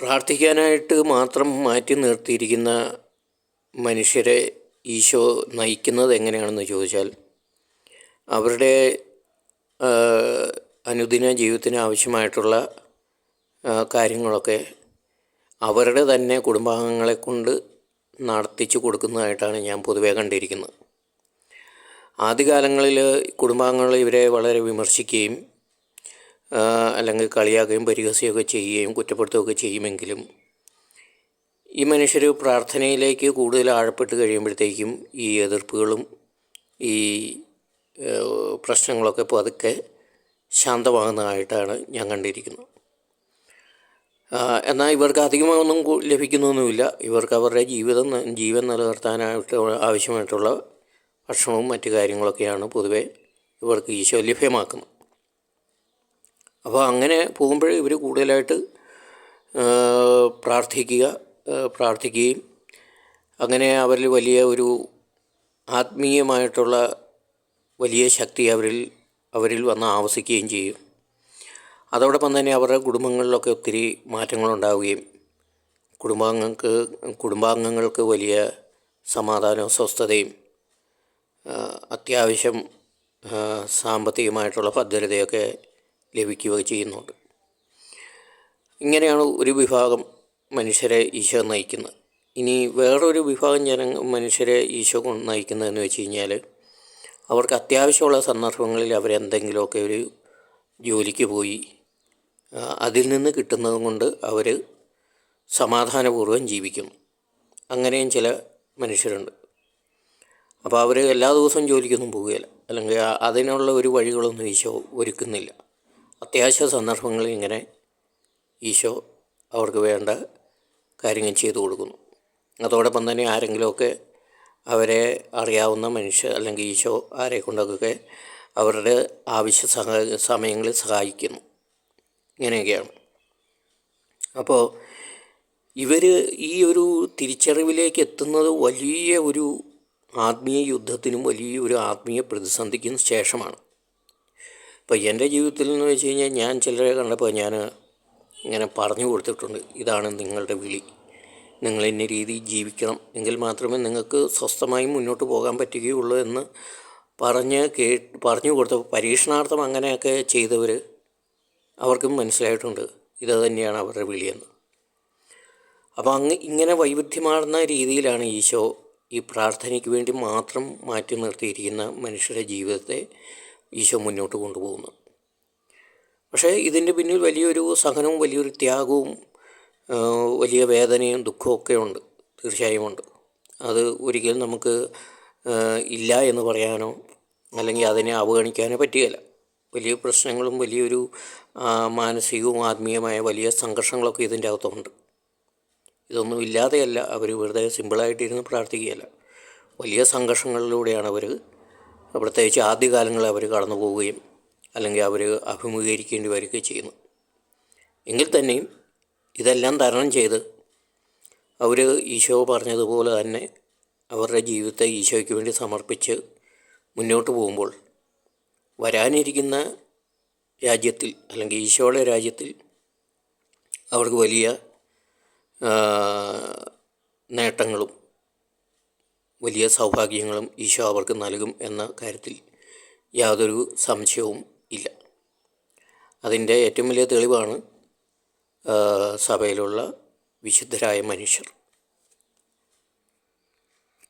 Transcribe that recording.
പ്രാർത്ഥിക്കാനായിട്ട് മാത്രം മാറ്റി നിർത്തിയിരിക്കുന്ന മനുഷ്യരെ ഈശോ നയിക്കുന്നത് എങ്ങനെയാണെന്ന് ചോദിച്ചാൽ അവരുടെ അനുദിന ജീവിതത്തിന് ആവശ്യമായിട്ടുള്ള കാര്യങ്ങളൊക്കെ അവരുടെ തന്നെ കുടുംബാംഗങ്ങളെ കൊണ്ട് നടത്തിച്ചു കൊടുക്കുന്നതായിട്ടാണ് ഞാൻ പൊതുവേ കണ്ടിരിക്കുന്നത്. ആദ്യകാലങ്ങളിൽ കുടുംബാംഗങ്ങൾ ഇവരെ വളരെ വിമർശിക്കുകയും അല്ലെങ്കിൽ കളിയാക്കുകയും പരിഹസിക്കുകയൊക്കെ ചെയ്യുകയും കുറ്റപ്പെടുത്തുകയൊക്കെ ചെയ്യുമെങ്കിലും ഈ മനുഷ്യർ പ്രാർത്ഥനയിലേക്ക് കൂടുതൽ ആഴപ്പെട്ട് കഴിയുമ്പോഴത്തേക്കും ഈ എതിർപ്പുകളും ഈ പ്രശ്നങ്ങളൊക്കെ പതുക്കെ ശാന്തമാകുന്നതായിട്ടാണ് ഞാൻ കണ്ടിരിക്കുന്നത്. എന്നാൽ ഇവർക്ക് അധികമൊന്നും ലഭിക്കുന്നൊന്നുമില്ല. ഇവർക്ക് അവരുടെ ജീവിതം ജീവൻ നിലനിർത്താനായിട്ട് ആവശ്യമായിട്ടുള്ള ഭക്ഷണവും മറ്റു കാര്യങ്ങളൊക്കെയാണ് പൊതുവേ ഇവർക്ക് ഈശോ ലഭ്യമാക്കുന്നത്. അപ്പോൾ അങ്ങനെ പോകുമ്പോൾ ഇവർ കൂടുതലായിട്ട് പ്രാർത്ഥിക്കുക പ്രാർത്ഥിക്കുകയും അങ്ങനെ അവരിൽ വലിയ ഒരു ആത്മീയമായിട്ടുള്ള വലിയ ശക്തി അവരിൽ അവരിൽ വന്ന് ആവസിക്കുകയും ചെയ്യും. അതോടൊപ്പം തന്നെ അവരുടെ കുടുംബങ്ങളിലൊക്കെ ഒത്തിരി മാറ്റങ്ങളുണ്ടാവുകയും കുടുംബാംഗങ്ങൾക്ക് കുടുംബാംഗങ്ങൾക്ക് വലിയ സമാധാനവും സ്വസ്ഥതയും അത്യാവശ്യം സാമ്പത്തികമായിട്ടുള്ള ഭദ്രതയൊക്കെ ലഭിക്കുകയൊക്കെ ചെയ്യുന്നുണ്ട്. ഇങ്ങനെയാണ് ഒരു വിഭാഗം മനുഷ്യരെ ഈശോ നയിക്കുന്നത്. ഇനി വേറൊരു വിഭാഗം ജന മനുഷ്യരെ ഈശോ കൊണ്ട് നയിക്കുന്നതെന്ന് വെച്ച് കഴിഞ്ഞാൽ അവർക്ക് അത്യാവശ്യമുള്ള സന്ദർഭങ്ങളിൽ അവരെന്തെങ്കിലുമൊക്കെ ഒരു ജോലിക്ക് പോയി അതിൽ നിന്ന് കിട്ടുന്നത് കൊണ്ട് അവർ സമാധാനപൂർവം ജീവിക്കുന്നു. അങ്ങനെയും ചില മനുഷ്യരുണ്ട്. അപ്പോൾ അവർ എല്ലാ ദിവസവും ജോലിക്കൊന്നും പോവുകയില്ല. അല്ലെങ്കിൽ അതിനുള്ള ഒരു വഴികളൊന്നും ഈശോ ഒരുക്കുന്നില്ല. അത്യാവശ്യ സന്ദർഭങ്ങളിൽ ഇങ്ങനെ ഈശോ അവർക്ക് വേണ്ട കാര്യങ്ങൾ ചെയ്തു കൊടുക്കുന്നു. അതോടൊപ്പം തന്നെ ആരെങ്കിലുമൊക്കെ അവരെ അറിയാവുന്ന മനുഷ്യർ അല്ലെങ്കിൽ ഈശോ ആരെ കൊണ്ടൊക്കെ അവരുടെ ആവശ്യ സഹ സമയങ്ങളിൽ സഹായിക്കുന്നു. ഇങ്ങനെയൊക്കെയാണ്. അപ്പോൾ ഇവർ ഈ ഒരു തിരിച്ചറിവിലേക്ക് എത്തുന്നത് വലിയ ഒരു ആത്മീയ യുദ്ധത്തിനും വലിയൊരു ആത്മീയ പ്രതിസന്ധിക്കും ശേഷമാണ്. ഇപ്പോൾ എന്റെ ജീവിതത്തിൽ എന്ന് വെച്ച് കഴിഞ്ഞാൽ ഞാൻ ചിലരെ കണ്ടപ്പോൾ ഞാൻ ഇങ്ങനെ പറഞ്ഞു കൊടുത്തിട്ടുണ്ട് ഇതാണ് നിങ്ങളുടെ വിളി. നിങ്ങൾ ഇന്ന രീതിയിൽ ജീവിക്കണം. എങ്കിൽ മാത്രമേ നിങ്ങൾക്ക് സ്വസ്ഥമായി മുന്നോട്ട് പോകാൻ പറ്റുകയുള്ളൂ എന്ന് പറഞ്ഞ് കേ പറഞ്ഞു കൊടുത്ത പരീക്ഷണാർത്ഥം അങ്ങനെയൊക്കെ ചെയ്തവർ അവർക്കും മനസ്സിലായിട്ടുണ്ട് ഇത് തന്നെയാണ് അവരുടെ വിളിയെന്ന്. അപ്പോൾ അങ്ങ് ഇങ്ങനെ വൈവിധ്യമാർന്ന രീതിയിലാണ് ഈശോ ഈ പ്രാർത്ഥനയ്ക്ക് വേണ്ടി മാത്രം മാറ്റി നിർത്തിയിരിക്കുന്ന മനുഷ്യരുടെ ജീവിതത്തെ ഈശോ മുന്നോട്ട് കൊണ്ടുപോകുന്നത് പക്ഷേ ഇതിന്റെ പിന്നിൽ വലിയൊരു സഹനവും വലിയൊരു ത്യാഗവും വലിയ വേദനയും ദുഃഖവും ഒക്കെ ഉണ്ട്. തീർച്ചയായും ഉണ്ട്. അത് ഒരിക്കലും നമുക്ക് ഇല്ല എന്ന് പറയാനോ അല്ലെങ്കിൽ അതിനെ അവഗണിക്കാനോ പറ്റുകയില്ല. വലിയ പ്രശ്നങ്ങളും വലിയൊരു മാനസികവും ആത്മീയമായ വലിയ സംഘർഷങ്ങളൊക്കെ ഇതിന്റെ അകത്തുണ്ട്. ഇതൊന്നും ഇല്ലാതെയല്ല അവർ വെറുതെ സിമ്പിളായിട്ടിരുന്ന് പ്രാർത്ഥിക്കുകയല്ല. വലിയ സംഘർഷങ്ങളിലൂടെയാണ് അവർ പ്രത്യേകിച്ച് ആദ്യകാലങ്ങളിൽ അവർ കടന്നു പോവുകയും അല്ലെങ്കിൽ അവർ അഭിമുഖീകരിക്കേണ്ടി വരികയും ചെയ്യുന്നു. എങ്കിൽ തന്നെയും ഇതെല്ലാം തരണം ചെയ്ത് അവർ ഈശോ പറഞ്ഞതുപോലെ തന്നെ അവരുടെ ജീവിതത്തെ ഈശോയ്ക്ക് വേണ്ടി സമർപ്പിച്ച് മുന്നോട്ട് പോകുമ്പോൾ വരാനിരിക്കുന്ന രാജ്യത്തിൽ അല്ലെങ്കിൽ ഈശോയുടെ രാജ്യത്തിൽ അവർക്ക് വലിയ നേട്ടങ്ങളും വലിയ സൗഭാഗ്യങ്ങളും ഈശോ അവർക്ക് നൽകും എന്ന കാര്യത്തിൽ യാതൊരു സംശയവും ഇല്ല. അതിന്റെ ഏറ്റവും വലിയ തെളിവാണ് സഭയിലുള്ള വിശുദ്ധരായ മനുഷ്യർ.